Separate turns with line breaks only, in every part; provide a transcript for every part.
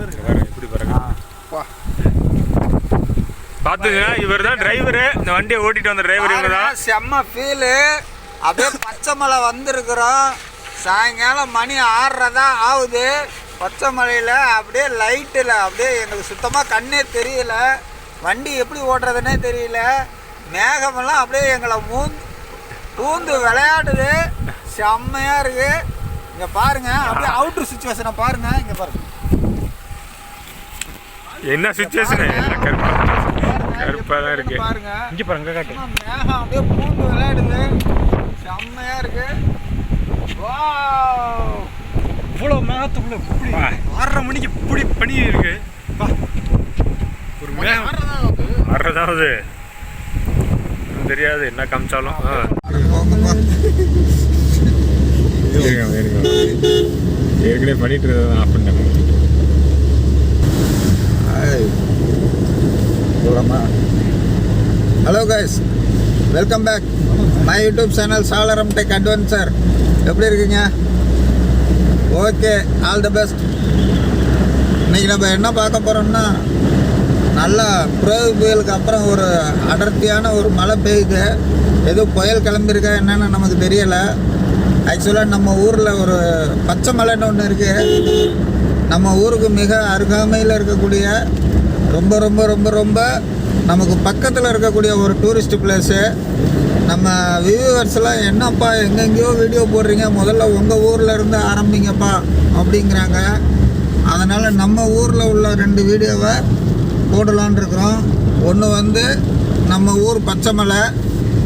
எப்படி பாருங்க பாத்துங்க இவர் தான் டிரைவரு இந்த வண்டியை ஓட்டிட்டு வந்த டிரைவர் இவங்க தான்
செம்ம ஃபீலு அப்படியே பச்சை மலை வந்திருக்கிறோம். சாயங்காலம் மணி ஆறுறதா ஆகுது. பச்சை மலையில் அப்படியே லைட்டில் அப்படியே எங்களுக்கு சுத்தமாக கண்ணே தெரியல. வண்டி எப்படி ஓட்டுறதுன்னே தெரியல. மேகமெல்லாம் அப்படியே எங்களை மூந்து பூந்து விளையாடுது. செம்மையாக இருக்குது இங்கே பாருங்க அப்படியே அவுட்ரு சுச்சுவேஷனை பாருங்கள் இங்கே பாருங்கள்
என்ன சுச்சுவேஷன் எல்லாம் கருப்பா கருப்பா தான் இருக்கு.
பாருங்க.
இங்க பாருங்க காட்டு.
மேகம் அப்படியே பூந்து விளையாடுது. செம்மையா இருக்கு. வாவ்.
இவ்வளோ மேகத்துக்குள்ள இப்படி ஆறரை மணிக்கு இப்படி பனி இருக்கு. வா. ஒரு மேகம். ஆறதாவது தெரியாது. என்ன காமிச்சாலும். ஏற்கனவே பண்ணிட்டு இருந்தது ஆஃப் பண்ணிட்டேன்.
Hello guys welcome back my YouTube channel Salaram tech adventure எப்படி இருக்கீங்க? ஓகே ஆல் தி பெஸ்ட் இன்றைக்கி நம்ம என்ன பார்க்க போகிறோம்னா நல்ல புரவு புயலுக்கு அப்புறம் ஒரு அடர்த்தியான ஒரு மழை பெய்யுது. ஏதோ புயல் கிளம்பியிருக்கா என்னென்னு நமக்கு தெரியலை. ஆக்சுவலாக நம்ம ஊரில் ஒரு பச்சை மலைன்னு ஒன்று இருக்குது நம்ம ஊருக்கு மிக அருகாமையில் இருக்கக்கூடிய ரொம்ப ரொம்ப ரொம்ப ரொம்ப நமக்கு பக்கத்தில் இருக்கக்கூடிய ஒரு டூரிஸ்ட் பிளேஸு நம்ம வியூவர்ஸ்லாம் என்னப்பா எங்கெங்கேயோ வீடியோ போடுறீங்க? முதல்ல உங்கள் ஊரில் இருந்து ஆரம்பிங்கப்பா அப்படிங்கிறாங்க. அதனால் நம்ம ஊரில் உள்ள ரெண்டு வீடியோவை போடலான்னு இருக்கிறோம். ஒன்று வந்து நம்ம ஊர் பச்சைமலை.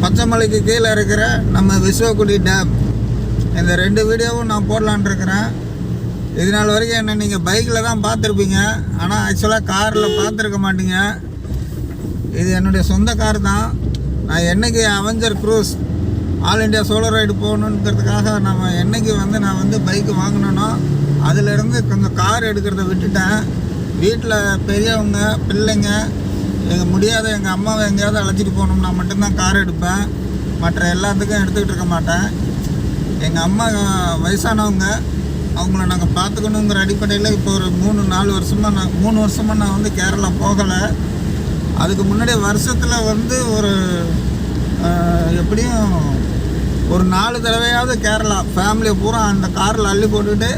பச்சைமலைக்கு கீழே இருக்கிற நம்ம விஸ்வக்குடி டேம் இந்த ரெண்டு வீடியோவும் நான் போடலான் இருக்கிறேன். இது நாள் வரைக்கும் என்ன நீங்கள் பைக்கில் தான் பார்த்துருப்பீங்க. ஆனால் ஆக்சுவலாக காரில் பார்த்துருக்க மாட்டீங்க. இது என்னுடைய சொந்த கார் தான். நான் என்னைக்கு Avenger Cruise all India solo ride போகணுங்கிறதுக்காக நம்ம என்னைக்கு வந்து நான் வந்து பைக்கு வாங்கினேனோ அதிலிருந்து கொஞ்சம் கார் எடுக்கிறத விட்டுட்டேன். வீட்டில் பெரியவங்க பிள்ளைங்க எங்கள் முடியாத எங்கள் அம்மாவை எங்கேயாவது அழைச்சிட்டு போகணும்னா மட்டும்தான் கார் எடுப்பேன். மற்ற எல்லாத்துக்கும் எடுத்துக்கிட்டு இருக்க மாட்டேன். எங்கள் அம்மா வயசானவங்க அவங்கள நாங்கள் பார்த்துக்கணுங்கிற அடிப்படையில் இப்போ ஒரு மூணு நாலு வருஷமாக நான் மூணு வருஷமாக நான் வந்து கேரளா போகலை. அதுக்கு முன்னாடி வருஷத்தில் வந்து ஒரு எப்படியும் ஒரு நாலு தடவையாவது கேரளா ஃபேமிலியை பூரா அந்த காரில் அள்ளி போட்டுட்டு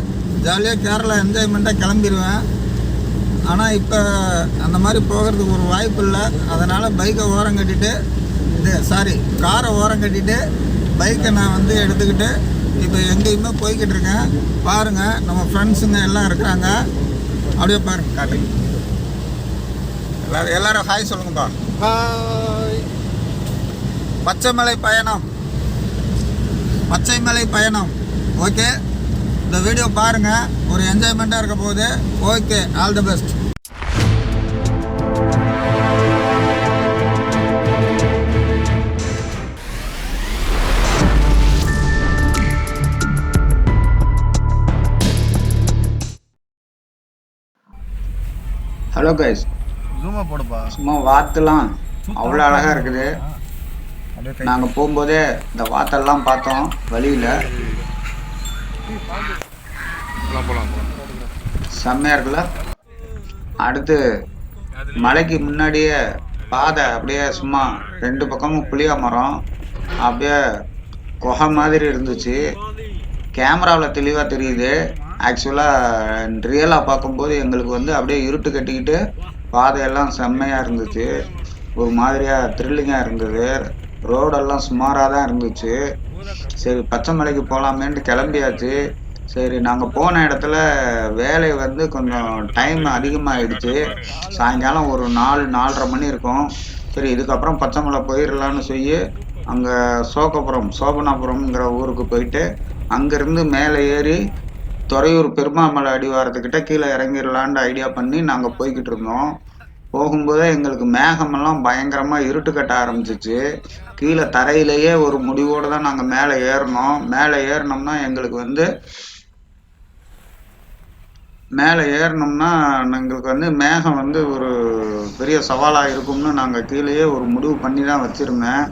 ஜாலியாக கேரளா என்ஜாய்மெண்ட்டாக கிளம்பிடுவேன் ஆனால் இப்போ அந்த மாதிரி போகிறதுக்கு ஒரு வாய்ப்பு இல்லை. அதனால் பைக்கை ஓரம் கட்டிட்டு இது சாரி காரை ஓரம் கட்டிட்டு பைக்கை நான் வந்து எடுத்துக்கிட்டு இப்போ எங்கேயுமே போய்கிட்டு இருக்கேன். பாருங்கள் நம்ம ஃப்ரெண்ட்ஸுங்க எல்லாம் இருக்கிறாங்க. அப்படியே பாருங்க காட்டுங்க எல்லாரும் எல்லாரும் ஹாய் சொல்லுங்கப்பா. ஹாய் பச்சைமலை பயணம். பச்சைமலை பயணம். ஓகே இந்த வீடியோ பாருங்க. ஒரு என்ஜாய்மெண்ட்டாக இருக்க போகுது. Okay all the best hello guys
ஜூமா போடுப்பா.
சும்மா வாத்துலாம் அவ்வளோ அழகாக இருக்குது. நாங்கள் போகும்போதே இந்த வாத்தெல்லாம் பார்த்தோம். வழியில். செம்மையாக இருக்குல்ல? அடுத்து மலைக்கு முன்னாடியே பாதை அப்படியே சும்மா ரெண்டு பக்கமும் புளிய மரம். அப்படியே குகை மாதிரி இருந்துச்சு. கேமராவில் தெளிவாக தெரியுது. ஆக்சுவலாக ரியலாக பார்க்கும்போது எங்களுக்கு வந்து அப்படியே இருட்டு கட்டிக்கிட்டு பாதையெல்லாம் செம்மையாக இருந்துச்சு. ஒரு மாதிரியாக த்ரில்லிங்காக இருந்தது. ரோடெல்லாம் சுமாராக தான் இருந்துச்சு. சரி பச்சை மலைக்கு போகலாமேன்ட்டு கிளம்பியாச்சு. சரி நாங்கள் போன இடத்துல வேலை வந்து கொஞ்சம் டைம் அதிகமாகிடுச்சு சாயங்காலம் ஒரு நாலு நாலரை மணி இருக்கும். சரி இதுக்கப்புறம் பச்சைமலை போயிடலான்னு சொல்லி அங்கே சோகபுரம் சோபனாபுரம்ங்கிற ஊருக்கு போயிட்டு அங்கேருந்து மேலே ஏறி துறையூர் பெருமாமலை அடிவாரத்துக்கிட்ட கீழே இறங்கிடலான்னு ஐடியா பண்ணி நாங்கள் போய்கிட்டு இருந்தோம். போகும்போதே எங்களுக்கு மேகமெல்லாம் பயங்கரமாக இருட்டு கட்ட ஆரம்பிச்சிச்சு. கீழே தரையிலேயே ஒரு முடிவோடு தான் நாங்கள் மேலே ஏறினோம். மேலே ஏறினோம்னா எங்களுக்கு வந்து மேலே ஏறினோம்னா எங்களுக்கு வந்து மேகம் வந்து ஒரு பெரிய சவாலாக இருக்கும்னு நாங்கள் கீழேயே ஒரு முடிவு பண்ணி தான் வச்சுருந்தேன்.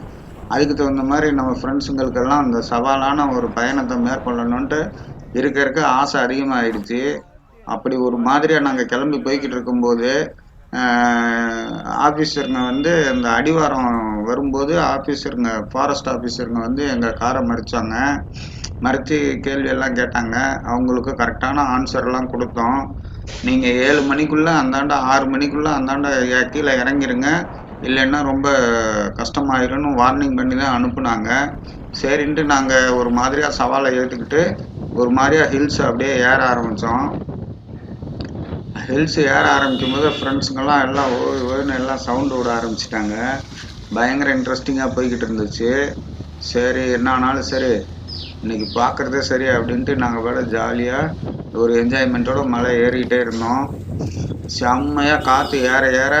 அதுக்கு தகுந்த மாதிரி நம்ம ஃப்ரெண்ட்ஸுங்களுக்கெல்லாம் அந்த சவாலான ஒரு பயணத்தை மேற்கொள்ளணுன்ட்டு இருக்க இருக்க ஆசை அதிகமாகிடுச்சு அப்படி ஒரு மாதிரியாக நாங்கள் கிளம்பி போய்கிட்டு இருக்கும்போது ஆஃபீஸருங்க வந்து இந்த அடிவாரம் வரும்போது ஆஃபீஸருங்க ஃபாரஸ்ட் ஆஃபீஸருங்க வந்து எங்கள் காரை மறிச்சாங்க. மறித்து கேள்வியெல்லாம் கேட்டாங்க. அவங்களுக்கு கரெக்டான ஆன்சர்லாம் கொடுத்தோம். நீங்கள் ஏழு மணிக்குள்ளே அந்தாண்ட ஆறு மணிக்குள்ளே அந்தாண்ட கீழே இறங்கிருங்க. இல்லைன்னா ரொம்ப கஷ்டமாயிருன்னு வார்னிங் பண்ணி தான் அனுப்புனாங்க. சரின்ட்டு நாங்கள் ஒரு மாதிரியாக சவாலை ஏற்றுக்கிட்டு ஒரு மாதிரியாக ஹில்ஸ் அப்படியே ஏற ஆரம்பித்தோம் ஹில்ஸ் ஏற ஆரம்பிக்கும் போது ஃப்ரெண்ட்ஸுங்கெல்லாம் எல்லாம் ஓய் ஓய்னு எல்லாம் சவுண்டு விட ஆரம்பிச்சிட்டாங்க. பயங்கர இன்ட்ரெஸ்டிங்காக போய்கிட்டு இருந்துச்சு. சரி என்ன ஆனாலும் சரி இன்னைக்கு பார்க்குறதே சரி அப்படின்ட்டு நாங்கள் வேலை ஜாலியாக ஒரு என்ஜாய்மெண்ட்டோட மலை ஏறிக்கிட்டே இருந்தோம். செம்மையாக காற்று ஏற ஏற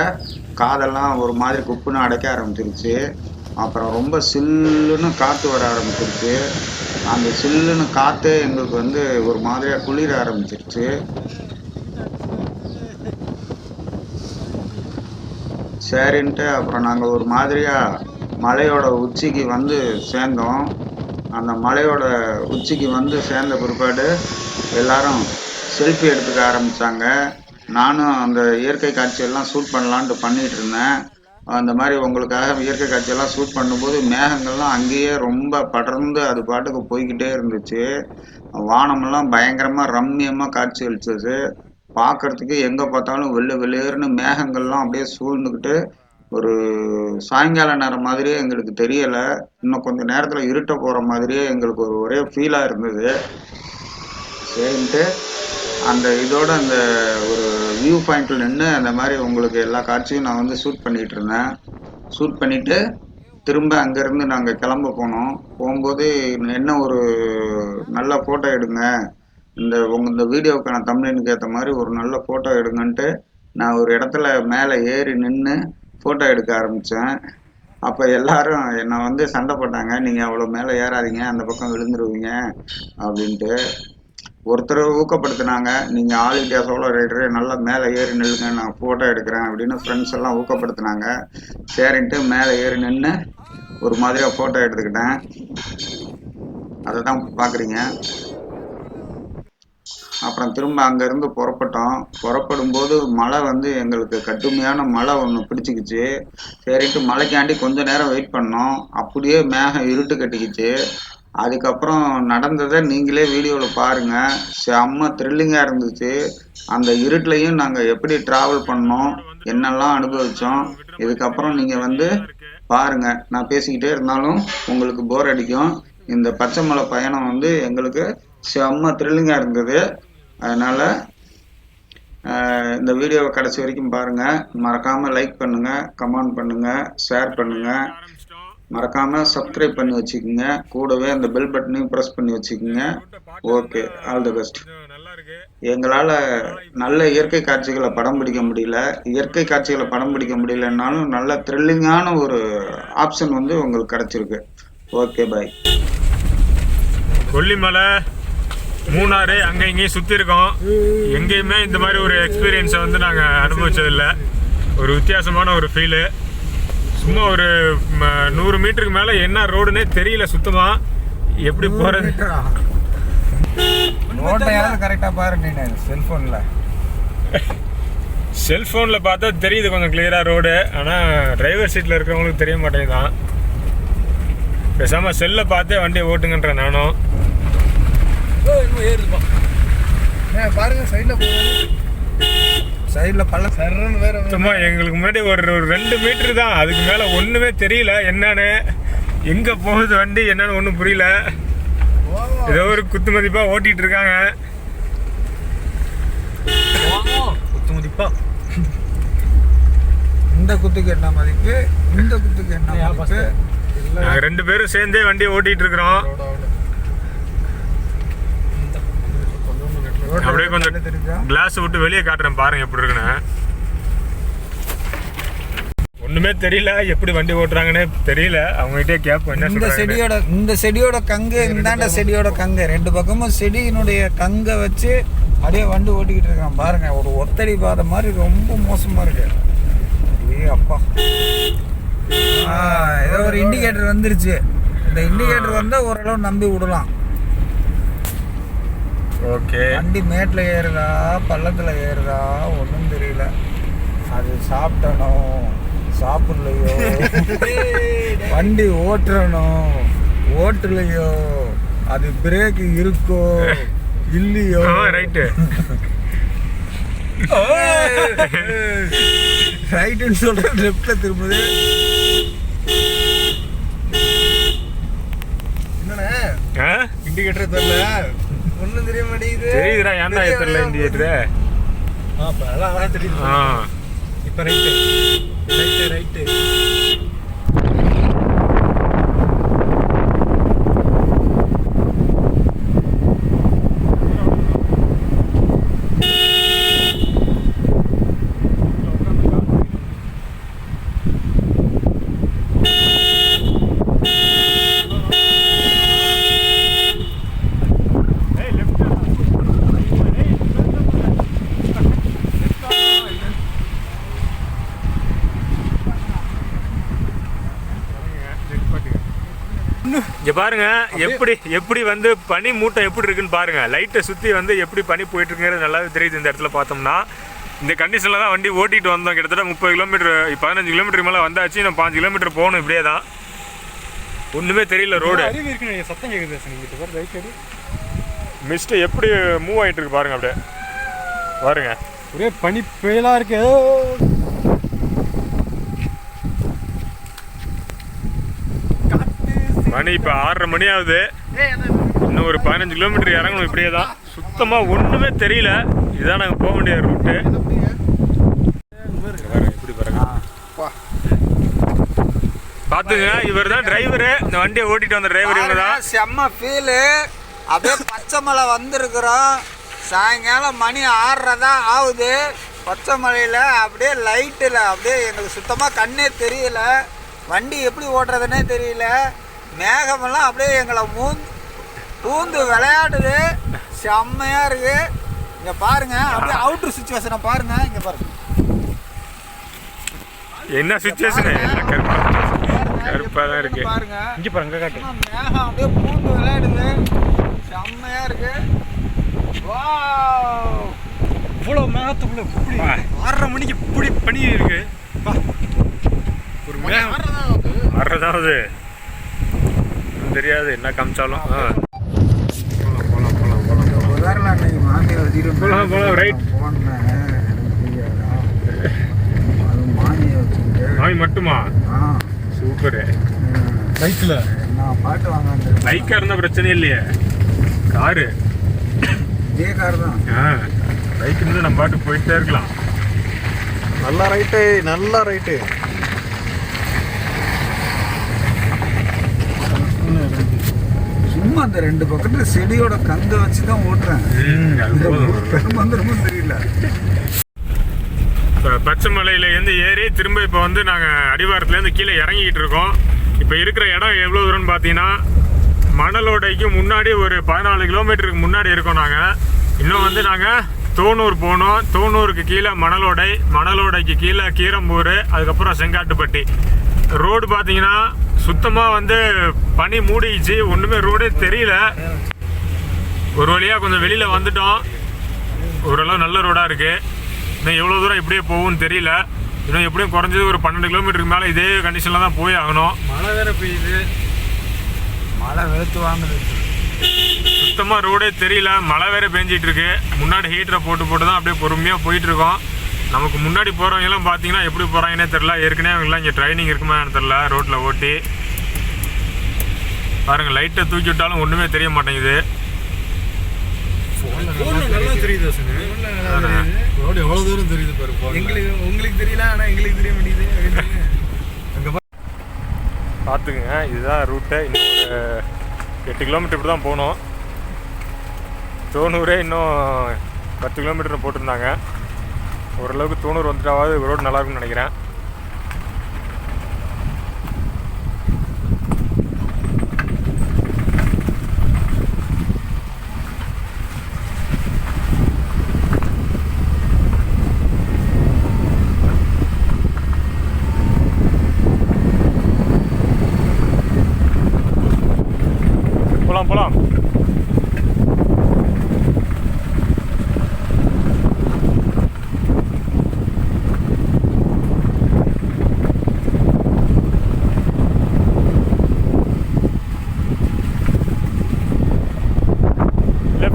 காதெல்லாம் ஒரு மாதிரி குப்புன்னு அடைக்க ஆரம்பிச்சிருச்சு. அப்புறம் ரொம்ப சில்லுன்னு காற்று வர ஆரம்பிச்சிருச்சு. அந்த சில்லுன்னு காற்றே எங்களுக்கு வந்து ஒரு மாதிரியாக குளிர ஆரம்பிச்சிருச்சு. சரின்ட்டு அப்புறம் நாங்கள் ஒரு மாதிரியாக மலையோட உச்சிக்கு வந்து சேர்ந்தோம். அந்த மலையோட உச்சிக்கு வந்து சேர்ந்த பிற்பாடு எல்லாரும் செல்ஃபி எடுத்துக்க ஆரம்பித்தாங்க நானும் அந்த இயற்கை காட்சியெல்லாம் ஷூட் பண்ணலான்ட்டு பண்ணிட்டு இருந்தேன். அந்த மாதிரி உங்களுக்காக இயற்கை காட்சியெல்லாம் ஷூட் பண்ணும்போது மேகங்கள்லாம் அங்கேயே ரொம்ப படர்ந்து அது பாட்டுக்கு போய்கிட்டே இருந்துச்சு. வானமெல்லாம் பயங்கரமாக ரம்மியமாக காட்சி அளிச்சது. பார்க்கறதுக்கு எங்கே பார்த்தாலும் வெள்ளை வெளியேறுனு மேகங்கள்லாம் அப்படியே சூழ்ந்துக்கிட்டு ஒரு சாயங்கால நேரம் மாதிரியே எங்களுக்கு தெரியலை. இன்னும் கொஞ்சம் நேரத்தில் இருட்ட போகிற மாதிரியே எங்களுக்கு ஒரு ஒரே ஃபீலாக இருந்தது. சரின்ட்டு அந்த இதோட அந்த ஒரு வியூ பாயிண்ட்டில் நின்று அந்த மாதிரி உங்களுக்கு எல்லா காட்சியும் நான் வந்து ஷூட் பண்ணிகிட்டு இருந்தேன். ஷூட் பண்ணிவிட்டு திரும்ப அங்கேருந்து நாங்கள் கிளம்ப போனோம். போகும்போது என்ன ஒரு நல்ல ஃபோட்டோ எடுங்க. இந்த உங்கள் இந்த வீடியோவுக்கான தமிழனுக்கு ஏற்ற மாதிரி ஒரு நல்ல ஃபோட்டோ எடுங்கன்ட்டு நான் ஒரு இடத்துல மேலே ஏறி நின்று ஃபோட்டோ எடுக்க ஆரம்பித்தேன் அப்போ எல்லாரும் என்னை வந்து சண்டை போட்டாங்க. நீங்கள் அவ்வளோ மேலே ஏறாதீங்க. அந்த பக்கம் விழுந்துருவீங்க. அப்படின்ட்டு ஒருத்தர் ஊக்கப்படுத்தினாங்க. நீங்கள் ஆல் இண்டியா சோலோ ரைடரு? நல்லா மேலே ஏறி நில்லுங்க நான் ஃபோட்டோ எடுக்கிறேன் அப்படின்னு ஃப்ரெண்ட்ஸ் எல்லாம் ஊக்கப்படுத்தினாங்க. சரின்ட்டு மேலே ஏறி நின்று ஒரு மாதிரியாக ஃபோட்டோ எடுத்துக்கிட்டேன். அதை தான் பார்க்குறீங்க அப்புறம் திரும்ப அங்கேருந்து புறப்பட்டோம். புறப்படும் போது மழை வந்து எங்களுக்கு கடுமையான மழை ஒன்று பிடிச்சிக்கிச்சு. சரின்ட்டு மழைக்காண்டி கொஞ்ச நேரம் வெயிட் பண்ணோம். அப்படியே மேகம் இருட்டு கட்டிக்கிச்சு. அதுக்கப்புறம் நடந்ததை நீங்களே வீடியோவில் பாருங்கள் செம்ம த்ரில்லிங்காக இருந்துச்சு. அந்த இருட்டுலையும் நாங்கள் எப்படி ட்ராவல் பண்ணோம் என்னெல்லாம் அனுபவித்தோம் இதுக்கப்புறம் நீங்கள் வந்து பாருங்க. நான் பேசிக்கிட்டே இருந்தாலும் உங்களுக்கு போர் அடிக்கும். இந்த பச்சை மலை பயணம் வந்து எங்களுக்கு செம்ம த்ரில்லிங்காக இருந்தது. அதனால் இந்த வீடியோவை கடைசி வரைக்கும் பாருங்கள் மறக்காமல் லைக் பண்ணுங்கள் கமெண்ட் பண்ணுங்கள் ஷேர் பண்ணுங்கள் மறக்காமல் சப்ஸ்கிரைப் பண்ணி வச்சுக்கோங்க. கூடவே அந்த பெல் பட்டனையும் ப்ரெஸ் பண்ணி வச்சுக்கோங்க. ஓகே ஆல் தி பெஸ்ட்
நல்லா
எங்களால் நல்ல இயற்கை காட்சிகளை படம் பிடிக்க முடியல. இயற்கை காட்சிகளை படம் பிடிக்க முடியலன்னாலும் நல்ல த்ரில்லிங்கான ஒரு ஆப்ஷன் வந்து உங்களுக்கு கிடச்சிருக்கு. ஓகே பாய்
கொல்லிமலை மூணாறு அங்கே இங்கேயும் சுற்றி இருக்கோம். எங்கேயுமே இந்த மாதிரி ஒரு எக்ஸ்பீரியன்ஸை வந்து நாங்கள் அனுபவிச்சதில்லை. ஒரு வித்தியாசமான ஒரு ஃபீலு சும்மா ஒரு நூறு மீட்டருக்கு மேலே என்ன ரோடுனே தெரியல சுத்தமாக எப்படி போகிறது
ரோட்டையாவது கரெக்டாக பாரு நீ செல்ஃபோனில்
செல்ஃபோனில் பார்த்தா தெரியுது கொஞ்சம் கிளியராக ரோடு. ஆனால் டிரைவர் சீட்டில் இருக்கிறவங்களுக்கு தெரிய மாட்டேங்குதான் பேசாமல் செல்லை பார்த்தே வண்டியை ஓட்டுங்கன்ற நானும்.
பாருங்க சைடில் போகுது. சைடில் பள்ள சர்றன்னு வேற
சும்மா எங்களுக்கு முன்னாடி ஒரு ஒரு ரெண்டு மீட்டர் தான். அதுக்கு மேலே ஒன்றுமே தெரியல. என்னன்னு? எங்கே போகுது வண்டி? என்னன்னு ஒன்றும் புரியல. ஏதோ ஒரு குத்து மதிப்பாக ஓட்டிகிட்டு இருக்காங்க. குத்து மதிப்பா.
இந்த குத்துக்கு என்ன மதிப்பு? இந்த குத்துக்கு என்ன மதிப்பு?
நாங்கள் ரெண்டு பேரும் சேர்ந்தே வண்டியை ஓட்டிகிட்டு இருக்கிறோம் அப்படியே கொஞ்சம் கிளாஸ் விட்டு வெளியே காட்டுறேன் பாருங்க எப்படி இருக்குன்னு. ஒண்ணுமே தெரியல எப்படி வண்டி ஓட்டுறாங்கன்னே தெரியல. அவங்ககிட்டே கேட்போம் என்ன
இந்த செடியோட இந்த செடியோட கங்கு இந்தாண்ட செடியோட கங்கு. ரெண்டு பக்கமும் செடியினுடைய கங்கை வச்சு அப்படியே வண்டி ஓட்டிக்கிட்டு இருக்கான். பாருங்க ஒரு ஒத்தடி பாதை மாதிரி ரொம்ப மோசமா இருக்கு. ஏ அப்பா. ஆ, ஏதோ ஒரு இண்டிகேட்டர் வந்துருச்சு. இந்த இண்டிகேட்டர் வந்தா ஓரளவு நம்பி விடலாம்.
ஓகே.
வண்டி மேட்டில் ஏறுதா பள்ளத்தில் ஏறுதா ஒன்றும் தெரியல. அது சாப்பிட்டணும் சாப்பிடலையோ? வண்டி ஓட்டுறணும் ஓட்டலையோ? அது பிரேக் இருக்கோ இல்லையோ?
ரைட்டு
ரைட்டுன்னு சொல்ற லெஃப்ட்ல திரும்புது.
என்னண்ணே? இண்டிகேட்டர் தெரியல. ஒன்றும் தெரிய மாட்டேங்குது.
தெரியுதுடா ஏன்டா எத்தனை இண்டிகேட்டரு
ஆ இப்போ நல்லா அழகா தெரியுது.
ஆ.
இப்போ ரைட்டு ரைட்டு ரைட்டு
இங்க பாருங்க எப்படி எப்படி வந்து பனி மூட்டம் எப்படி இருக்குன்னு பாருங்க. லைட்டை சுத்தி வந்து எப்படி பனி போயிட்டு இருக்குங்கிறது நல்லாவே தெரியுது இந்த இடத்துல பார்த்தோம்னா. இந்த கண்டிஷனில் தான் வண்டி ஓட்டிட்டு வந்தோம். கிட்டத்தட்ட முப்பது கிலோமீட்டர் பதினஞ்சு கிலோமீட்டர் மேலே வந்தாச்சு. இன்னும் பாஞ்சு கிலோமீட்டர் போகணும் இப்படியே தான். ஒன்றுமே தெரியல ரோடு
சத்தம் கேட்குது சார். நீங்கள் பாரு ரைட் அடி
மிஸ்ட் எப்படி மூவ் ஆயிட்டு இருக்கு பாருங்க அப்படியே. பாருங்க.
ஒரே பனி புயலாக இருக்கு.
மணி இப்போ ஆறரை மணி ஆகுது. இன்னும் ஒரு பதினஞ்சு கிலோமீட்டர் இறங்கணும் இப்படியே தான் சுத்தமாக ஒன்றுமே தெரியல. இதுதான் நாங்கள் போக வேண்டிய ரூட்டு இப்படி பாருங்க. பார்த்துங்க இவர் தான் டிரைவரு இந்த வண்டியை ஓட்டிட்டு வந்த டிரைவர் இவர் தான்
செம்ம ஃபீலு அப்படியே பச்சை மலை வந்திருக்கிறோம். சாயங்காலம் மணி ஆறரை ஆகுது. பச்சை மலையில் அப்படியே லைட்டில் அப்படியே எனக்கு சுத்தமாக கண்ணே தெரியல. வண்டி எப்படி ஓட்டுறதுன்னே தெரியல. மேகமெல்லாம் அப்படியே எங்களை மூந்து பூந்து விளையாடுது. செம்மையாக இருக்கு. இங்கே பாருங்க அப்படியே அவுட்ரு சுச்சுவேஷனை பாருங்க இங்கே பாருங்க.
என்ன சுச்சுவேஷன் கருப்பாக தான் இருக்கு.
பாருங்க
இங்கே பாருங்க. காட்டு.
மேகம் அப்படியே பூந்து விளையாடுது. செம்மையா இருக்கு. வாவ்.
இவ்வளோ மேகத்துக்குள்ள இப்படி
வா.
ஆறரை மணிக்கு இப்படி பனி இருக்கு. வா. ஒரு மேகம்.
தெரியாது என்ன காமிச்சாலும்.
அது மாமியை வச்சுக்கிட்டு
நாய் மட்டுமா?
ஆ
சூப்பரு.
பைக்கில்
நான் பாட்டு வாங்க
பைக்காக இருந்தால் பிரச்சனை இல்லையே. காரு.
இதே கார் தான்
ஆ. பைக் இருந்து நம்ம பாட்டு போயிட்டே இருக்கலாம்.
நல்லா ரைட்டு நல்லா ரைட்டு
சும்மா அந்த ரெண்டு பக்கத்துல செடியோட கங்க வச்சு தான் ஓட்டுறேன். பெருமந்திரமும் தெரியல
பச்சை மலையிலேருந்து ஏறி திரும்ப இப்போ வந்து நாங்கள் அடிவாரத்துலேருந்து கீழே இறங்கிக்கிட்டு இருக்கோம். இப்போ இருக்கிற இடம் எவ்வளோ தூரம்னு பார்த்தீங்கன்னா மணலோடைக்கு முன்னாடி ஒரு பதினாலு கிலோமீட்டருக்கு முன்னாடி இருக்கோம் நாங்கள் இன்னும் வந்து நாங்கள் தோணூர் போனோம். தோணூருக்கு கீழே மணலோடை மணலோடைக்கு கீழே கீரம்பூர் அதுக்கப்புறம் செங்காட்டுப்பட்டி. ரோடு பார்த்தீங்கன்னா சுத்தமாக வந்து பனி மூடிச்சு ஒன்றுமே ரோடே தெரியல. ஒரு வழியாக கொஞ்சம் வெளியில் வந்துட்டோம். ஓரளவு நல்ல ரோடாக இருக்குது இன்னும் எவ்வளோ தூரம் இப்படியே போகும்னு தெரியல. இன்னும் எப்படியும் குறைஞ்சது ஒரு பன்னெண்டு கிலோமீட்டருக்கு மேலே இதே கண்டிஷனில் தான் போய் ஆகணும்.
மழை வேற பெய்யுது.
மழை வெளுத்து வாங்குது.
சுத்தமாக ரோடே தெரியல. மழை வேற பெஞ்சிட்டு இருக்கு. முன்னாடி ஹீட்டரை போட்டு போட்டு தான் அப்படியே பொறுமையாக போயிட்டு இருக்கோம். நமக்கு முன்னாடி போகிறவங்க எல்லாம் பார்த்தீங்கன்னா எப்படி போகிறாங்கன்னே தெரில ஏற்கனவே அவங்கெல்லாம் இங்கே ட்ரைனிங் இருக்குமா தெரில ரோட்டில் ஓட்டி. பாருங்க லைட்டை தூக்கி விட்டாலும் ஒன்றுமே தெரிய மாட்டேங்குது.
நல்லா தெரியுது. ரோடு எவ்வளோ தூரம் தெரியுது பாரு எங்களுக்கு உங்களுக்கு தெரியல ஆனால் எங்களுக்கு தெரிய மாட்டேங்குது.
பார்த்துக்குங்க இதுதான் ரூட்டு இன்னும் ஒரு எட்டு கிலோமீட்டர் இப்படி தான் போகணும். தோணூரே இன்னும் பத்து கிலோமீட்டர் போட்டிருந்தாங்க. ஓரளவுக்கு தூணூர் வந்துட்டாவது ரோடு நல்லா இருக்கும்னு நினைக்கிறேன்.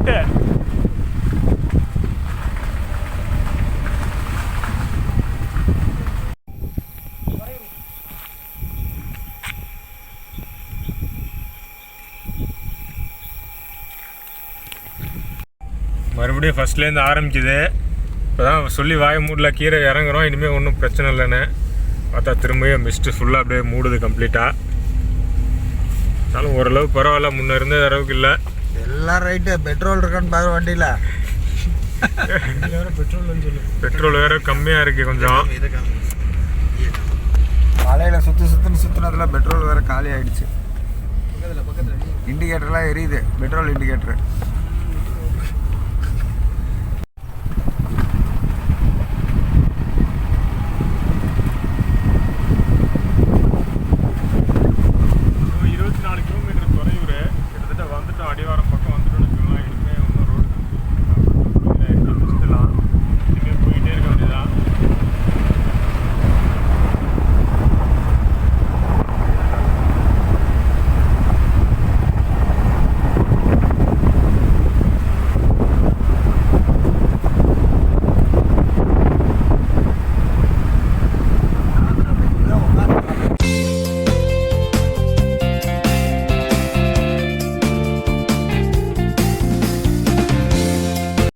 போட்டு மறுபடியும் ஃபஸ்ட்லேருந்து ஆரம்பிக்குது. இப்போ தான் சொல்லி வாய மூடில் கீரை இறங்குறோம். இனிமேல் ஒன்றும் பிரச்சனை இல்லைன்னு. பார்த்தா திரும்பவே மிஸ்ட்டு ஃபுல்லாக அப்படியே மூடுது கம்ப்ளீட்டாக இருந்தாலும் ஓரளவு பரவாயில்ல. முன்னே இருந்த அளவுக்கு இல்லை.
எல்லாம் ரைட்டு பெட்ரோல் இருக்கான்னு பாரு வண்டியில்.
பெட்ரோல்னு சொல்லு
பெட்ரோல் வேறு கம்மியாக இருக்குது கொஞ்சம்.
மலையில் சுற்றி சுற்றுன்னு சுற்றுனதுல பெட்ரோல் வேறு காலி ஆயிடுச்சு.
பக்கத்தில் பக்கத்தில்.
இண்டிகேட்டர்லாம் எரியுது. Petrol indicator